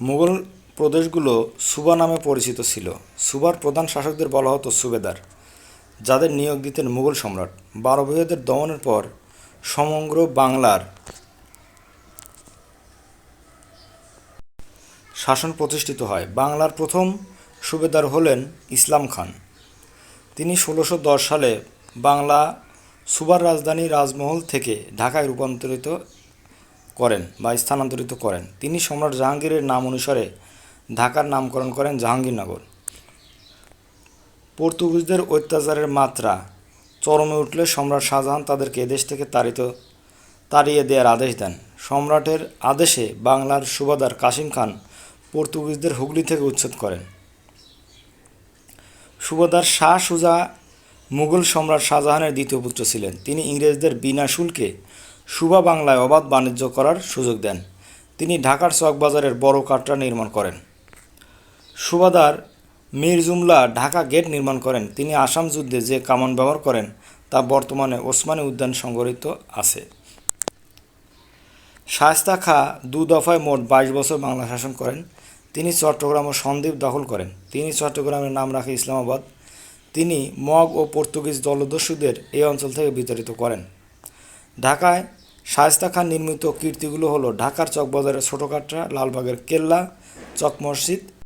মুঘল প্রদেশগুলো সুবা নামে পরিচিত ছিল। সুবার প্রধান শাসকদের বলা হতো সুবেদার, যাদের নিয়োগ দিতেন মুঘল সম্রাট। বারবুইয়াদের দমনের পর সমগ্র বাংলার শাসন প্রতিষ্ঠিত হয়। বাংলার প্রথম সুবেদার হলেন ইসলাম খান। তিনি ষোলোশো সালে বাংলা সুবার রাজধানী রাজমহল থেকে ঢাকায় রূপান্তরিত করেন বা স্থানান্তরিত করেন। তিনি সম্রাট জাহাঙ্গীরের নাম অনুসারে ঢাকার নামকরণ করেন জাহাঙ্গীরনগর। পর্তুগিজদের অত্যাচারের মাত্রা চরমে উঠলে সম্রাট শাহজাহান তাদেরকে এদেশ থেকে তাড়িত, তাড়িয়ে দেওয়ার আদেশ দেন। সম্রাটের আদেশে বাংলার সুবাদার কাসিম খান পর্তুগিজদের হুগলি থেকে উচ্ছেদ করেন। সুবাদার শাহ সুজা মুঘল সম্রাট শাহজাহানের দ্বিতীয় পুত্র ছিলেন। তিনি ইংরেজদের বিনা শুল্কে সুবা বাংলায় অবাধ বাণিজ্য করার সুযোগ দেন। তিনি ঢাকার চকবাজারের বড় কাটরা নির্মাণ করেন। সুবাদার মীর জুমলা ঢাকা গেট নির্মাণ করেন। তিনি আসাম যুদ্ধে যে কামান ব্যবহার করেন, তা বর্তমানে ওসমানী উদ্যান সংগঠিত আছে। শায়স্তা খাঁ দু দফায় মোট বাইশ বছর বাংলা শাসন করেন। তিনি চট্টগ্রাম ও সন্দ্বীপ দখল করেন। তিনি চট্টগ্রামের নাম রাখে ইসলামাবাদ। তিনি মগ ও পর্তুগিজ দলদস্যুদের এই অঞ্চল থেকে বিতাড়িত করেন। ঢাকায় শায়েস্তা খান নির্মিত কীর্তিগুলো হলো ঢাকার চকবাজারের ছোটোকাটরা লালবাগের কেল্লা চক মসজিদ